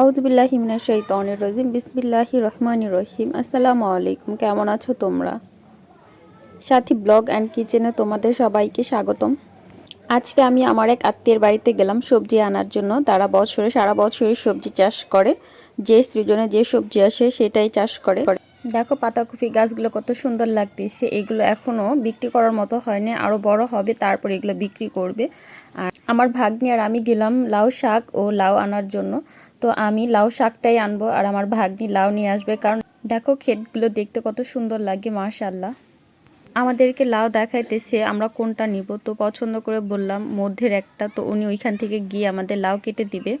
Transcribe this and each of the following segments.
আউজবিল্লাহ হিমনা শৈতনের রহিম বিসমিল্লাহি রহমান রহিম। আসসালামু আলাইকুম। কেমন আছো তোমরা? সাথী ব্লগ অ্যান্ড কিচেনে তোমাদের সবাইকে স্বাগতম। আজকে আমি আমার এক আত্মীয়ের বাড়িতে গেলাম সবজি আনার জন্য। তারা বছরে, সারা বছরই সবজি চাষ করে। যে সৃজনে যে সবজি আসে সেটাই চাষ করে। দেখো পাতাকপি গাছগুলো কত সুন্দর লাগতেছে। এগুলো এখনও বিক্রি করার মতো হয়নি আরও বড় হবে, তারপর এগুলো বিক্রি করবে। আর আমার ভাগ্নি আর আমি গেলাম লাউ শাক ও লাউ আনার জন্য। তো আমি লাউ শাকটাই আনব আর আমার ভাগ্নি লাউ নিয়ে আসবে। কারণ দেখো ক্ষেতগুলো দেখতে কত সুন্দর লাগে মাশাল্লাহ আমাদেরকে লাউ দেখাইতেছে, আমরা কোনটা নিব? তো পছন্দ করে বললাম, মধ্যের একটা, তো উনি ওইখান থেকে গিয়ে আমাদের লাউ কেটে দিবে।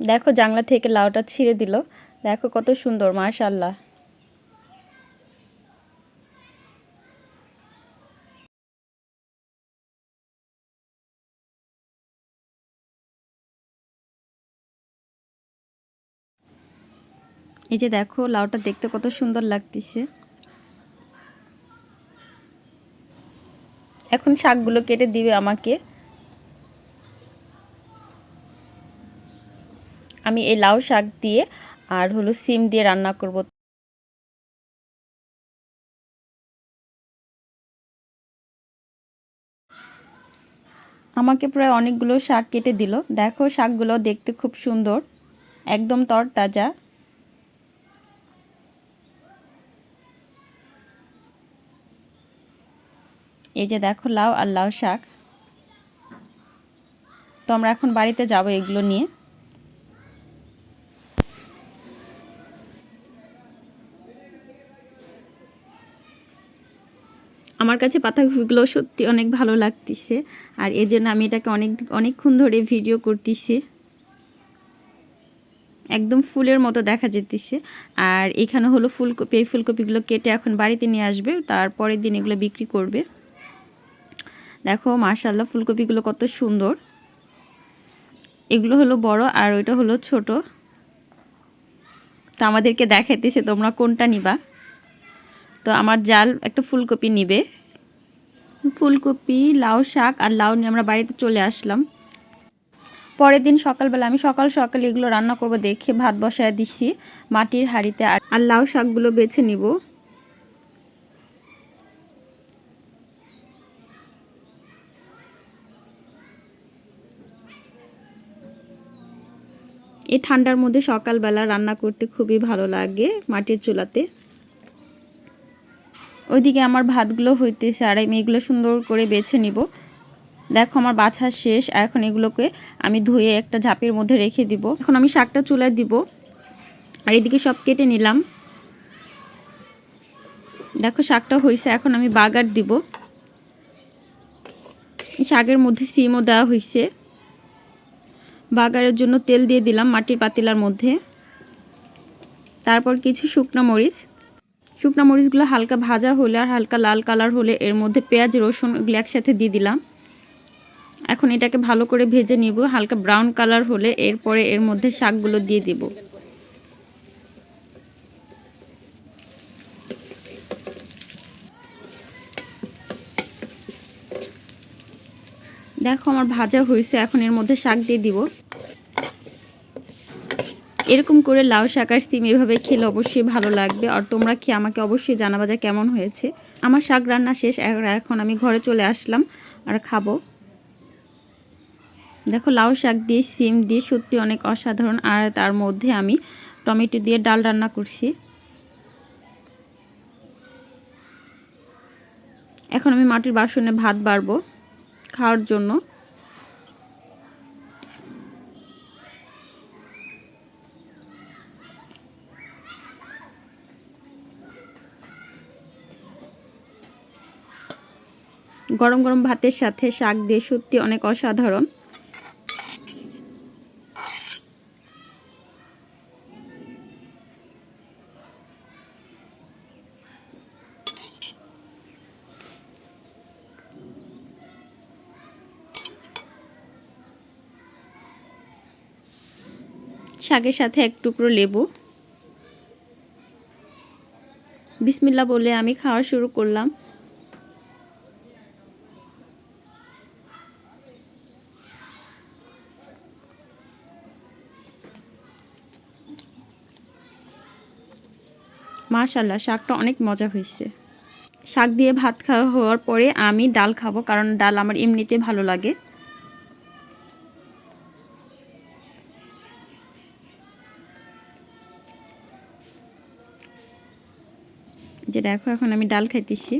দেখো জানলা থেকে লাউটা ছিঁড়ে দিল। দেখো কত সুন্দর মাশাল্লাহ এই যে দেখো লাউটা দেখতে কত সুন্দর লাগতেছে। এখন শাকগুলো কেটে দিবে আমাকে। আমি এই লাউ শাক দিয়ে আর হলো সিম দিয়ে রান্না করব। আমাকে প্রায় অনেকগুলো শাক কেটে দিল। দেখো শাকগুলো দেখতে খুব সুন্দর, একদম তরতাজা। এই যে দেখো লাউ আর লাউ শাক। তো আমরা এখন বাড়িতে যাব এগুলো নিয়ে। আমার কাছে পাতাগুলো সত্যি অনেক ভালো লাগতেছে। আর এর জন্য আমি এটাকে অনেক, অনেকক্ষণ ধরে ভিডিও করতেছি। একদম ফুলের মতো দেখা যেতেছে। আর এখানে হলো ফুলকপি, এই ফুলকপিগুলো কেটে এখন বাড়িতে নিয়ে আসবে, তারপরের দিন এগুলো বিক্রি করবে। দেখো মাশাল্লাহ ফুলকপিগুলো কত সুন্দর। এগুলো হলো বড় আর ওইটা হলো ছোট। তো আমাদেরকে দেখাইতেছে তোমরা কোনটা নিবা। তো আমার জাল একটা ফুলকপি নিবে। ফুলকপি, লাউ শাক আর লাউ নিয়ে আমরা বাড়িতে চলে আসলাম। পরের দিন সকালবেলা আমি সকাল সকাল এগুলো রান্না করব দেখে ভাত বসায় দিছি মাটির হাঁড়িতে আর লাউ শাকগুলো বেছে নিব। এই ঠান্ডার মধ্যে সকালবেলা রান্না করতে খুবই ভালো লাগে মাটির চুলাতে। ওইদিকে আমার ভাতগুলো হইতেছে আর আমি এগুলো সুন্দর করে বেছে নিব। দেখো আমার বাছা শেষ, এখন এগুলোকে আমি ধুয়ে একটা ঝাপের মধ্যে রেখে দিব। এখন আমি শাকটা চুলায় দিব আর এদিকে সব কেটে নিলাম। দেখো শাকটা হয়েছে এখন আমি বাগার দিব। শাকের মধ্যে সিমও দেওয়া হয়েছে বাগারের জন্য তেল দিয়ে দিলাম মাটির পাতিলার মধ্যে। তারপর কিছু শুকনো মরিচ। শুকনো মরিচগুলো হালকা ভাজা হলে আর হালকা লাল কালার হলে এর মধ্যে পেঁয়াজ, রসুন, এগুলো একসাথে দিয়ে দিলাম। এখন এটাকে ভালো করে ভেজে নিব। হালকা ব্রাউন কালার হলে এরপরে এর মধ্যে শাকগুলো দিয়ে দিব। দেখো আমার ভাজা হয়েছে, এখন এর মধ্যে শাক দিয়ে দিব। এরকম করে লাউ শাক আর সিম এভাবে খেলে অবশ্যই ভালো লাগবে। আর তোমরা খেয়ে আমাকে অবশ্যই জানাবা যে কেমন হয়েছে? আমার শাক রান্না শেষ এখন আমি ঘরে চলে আসলাম আর খাব। দেখো, লাউ শাক দিয়ে, সিম দিয়ে সত্যি অনেক অসাধারণ। আর তার মধ্যে আমি টমেটো দিয়ে ডাল রান্না করছি। এখন আমি মাটির বাসনে ভাত বাড়বো খাওয়ার জন্য। গরম গরম ভাতের সাথে শাক দিয়ে সত্যি অনেক অসাধারণ। শাকের সাথে এক টুকরো লেবু। বিসমিল্লা বলে আমি খাওয়া শুরু করলাম। মাশাল্লাহ শাকটা অনেক মজা হয়েছে। শাক দিয়ে ভাত খাওয়া হওয়ার পরে আমি ডাল খাব, কারণ ডাল আমার এমনিতে ভালো লাগে। যেটা দেখো, এখন আমি ডাল খাইতেছি।